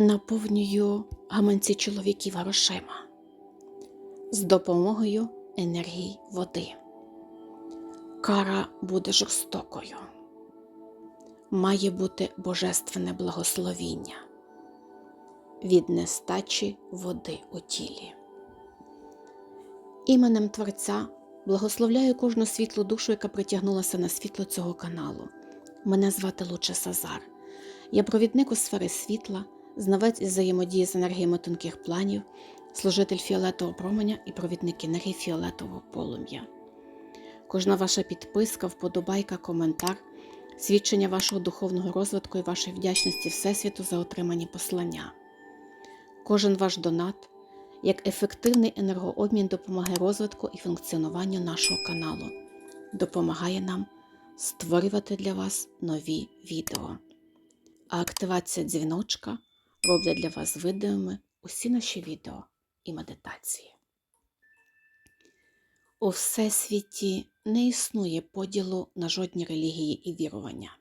наповнюю гаманці чоловіків грошима з допомогою енергії води. Кара буде жорстокою. Має бути божественне благословіння від нестачі води у тілі. Іменем Творця благословляю кожну світлу душу, яка притягнулася на світло цього каналу. Мене звати Луче Сазар. Я провідник у сфери світла, знавець із взаємодії з енергіями тонких планів, служитель фіолетового променя і провідник енергії фіолетового полум'я. Кожна ваша підписка, вподобайка, коментар, свідчення вашого духовного розвитку і вашої вдячності Всесвіту за отримані послання. Кожен ваш донат як ефективний енергообмін допомагає розвитку і функціонуванню нашого каналу, допомагає нам створювати для вас нові відео. А активація дзвіночка роблять для вас видимими усі наші відео і медитації. У Всесвіті не існує поділу на жодні релігії і вірування.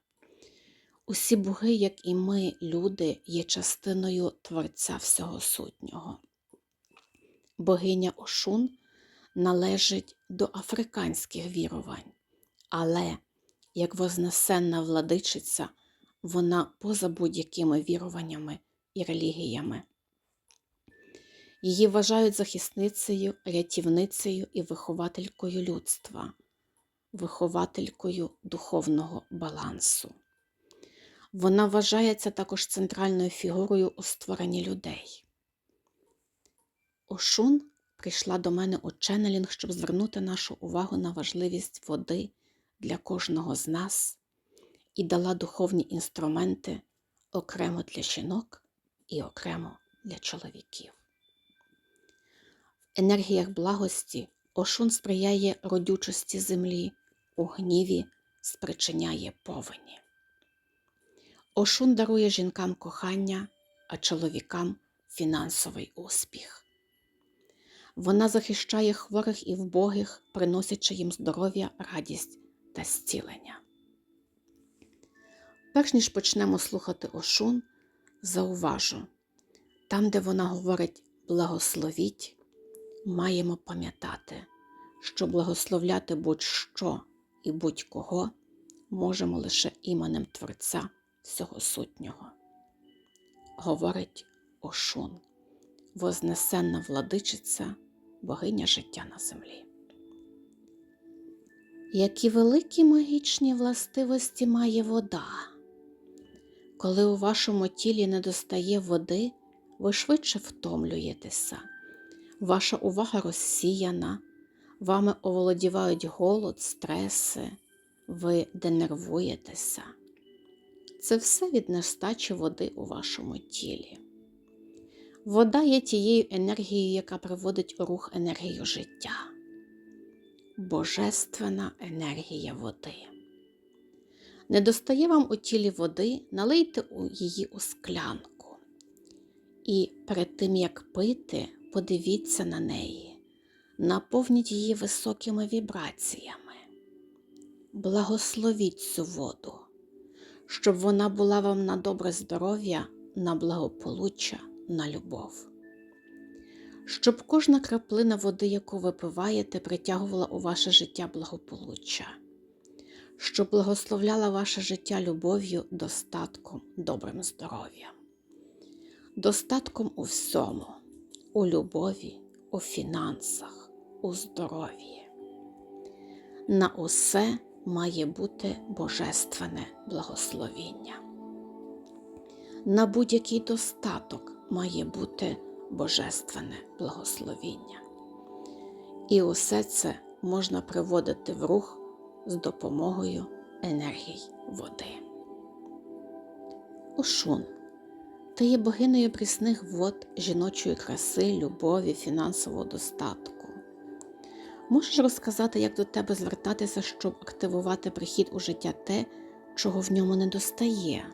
Усі боги, як і ми, люди, є частиною Творця Всього Сутнього. Богиня Ошун належить до африканських вірувань, але як вознесенна владичиця, вона поза будь-якими віруваннями і релігіями. Її вважають захисницею, рятівницею і вихователькою людства, вихователькою духовного балансу. Вона вважається також центральною фігурою у створенні людей. Ошун прийшла до мене у ченнелінг, щоб звернути нашу увагу на важливість води для кожного з нас і дала духовні інструменти окремо для жінок і окремо для чоловіків. В енергіях благості Ошун сприяє родючості землі, у гніві спричиняє повені. Ошун дарує жінкам кохання, а чоловікам фінансовий успіх. Вона захищає хворих і вбогих, приносячи їм здоров'я, радість та зцілення. Перш ніж почнемо слухати Ошун, зауважу, там, де вона говорить благословіть, маємо пам'ятати, що благословляти будь-що і будь-кого можемо лише іменем Творця всього сутнього. Говорить Ошун, вознесенна владичиця, богиня життя на землі. Які великі магічні властивості має вода. Коли у вашому тілі недостає води, ви швидше втомлюєтеся, ваша увага розсіяна, вами оволодівають голод, стреси, ви денервуєтеся. Це все від нестачі води у вашому тілі. Вода є тією енергією, яка приводить у рух енергію життя. Божественна енергія води. Не достає вам у тілі води, налийте її у склянку. І перед тим, як пити, подивіться на неї, наповніть її високими вібраціями. Благословіть цю воду, щоб вона була вам на добре здоров'я, на благополуччя, на любов. Щоб кожна краплина води, яку ви пиваєте, притягувала у ваше життя благополуччя, щоб благословляла ваше життя любов'ю, достатком, добрим здоров'ям, достатком у всьому, у любові, у фінансах, у здоров'ї. На усе має бути божественне благословіння. На будь-який достаток має бути божественне благословіння. І усе це можна приводити в рух з допомогою енергій води. Ошун, ти є богинею прісних вод, жіночої краси, любові, фінансового достатку. Можеш розказати, як до тебе звертатися, щоб активувати прихід у життя те, чого в ньому не достає?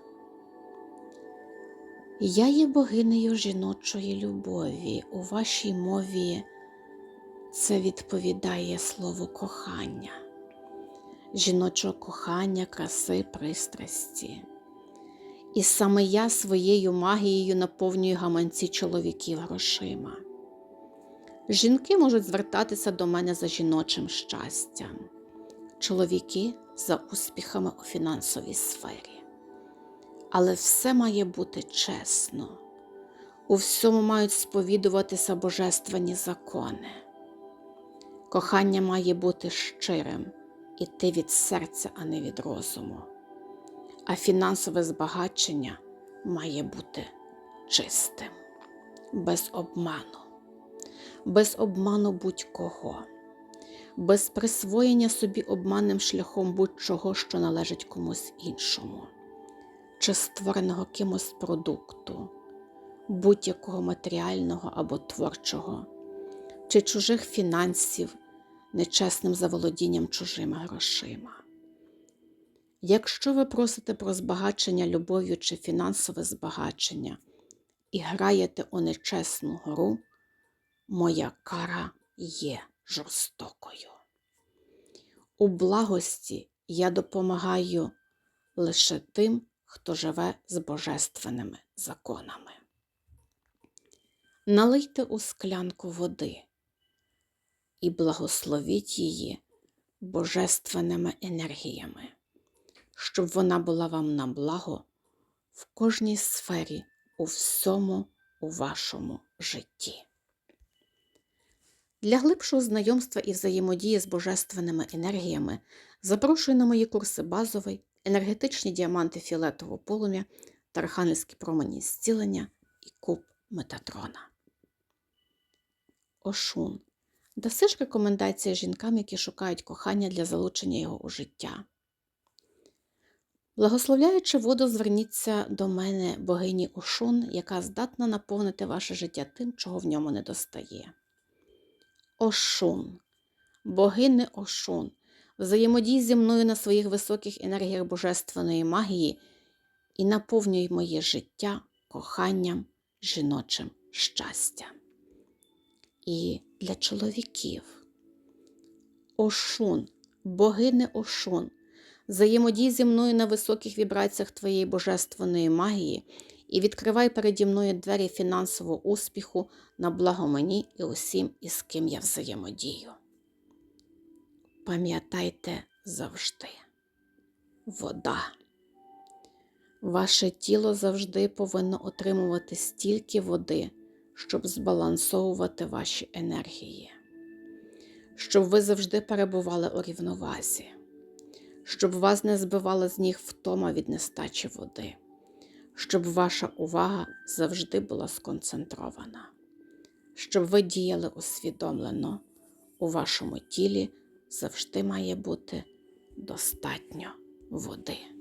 Я є богинею жіночої любові. У вашій мові це відповідає слову кохання, жіночого кохання, краси, пристрасті. І саме я своєю магією наповнюю гаманці чоловіків грошима. Жінки можуть звертатися до мене за жіночим щастям, чоловіки за успіхами у фінансовій сфері. Але все має бути чесно. У всьому мають сповідуватися божественні закони. Кохання має бути щирим, іти від серця, а не від розуму. А фінансове збагачення має бути чистим, без обману, без обману будь-кого, без присвоєння собі обманним шляхом будь-чого, що належить комусь іншому, чи створеного кимось продукту, будь-якого матеріального або творчого, чи чужих фінансів, нечесним заволодінням чужими грошима. Якщо ви просите про збагачення любов'ю чи фінансове збагачення і граєте у нечесну гру, моя кара є жорстокою. У благості я допомагаю лише тим, хто живе з божественними законами. Налийте у склянку води і благословіть її божественними енергіями щоб вона була вам на благо в кожній сфері, у всьому у вашому житті. Для глибшого знайомства і взаємодії з божественними енергіями запрошую на мої курси базовий, енергетичні діаманти фіолетового полум'я та промені зцілення і куб Метатрона. Ошун. Даси ж рекомендації жінкам, які шукають кохання для залучення його у життя. Благословляючи воду, зверніться до мене, богині Ошун, яка здатна наповнити ваше життя тим, чого в ньому не достає. Ошун, богине Ошун, взаємодій зі мною на своїх високих енергіях божественної магії і наповнюй моє життя коханням, жіночим щастям. І для чоловіків. Ошун, богине Ошун взаємодій зі мною на високих вібраціях твоєї божественної магії і відкривай переді мною двері фінансового успіху на благо мені і усім, із ким я взаємодію. Пам'ятайте завжди, вода. Ваше тіло завжди повинно отримувати стільки води, щоб збалансовувати ваші енергії, щоб ви завжди перебували у рівновазі щоб вас не збивала з ніг втома від нестачі води, щоб ваша увага завжди була сконцентрована, щоб ви діяли усвідомлено, у вашому тілі завжди має бути достатньо води.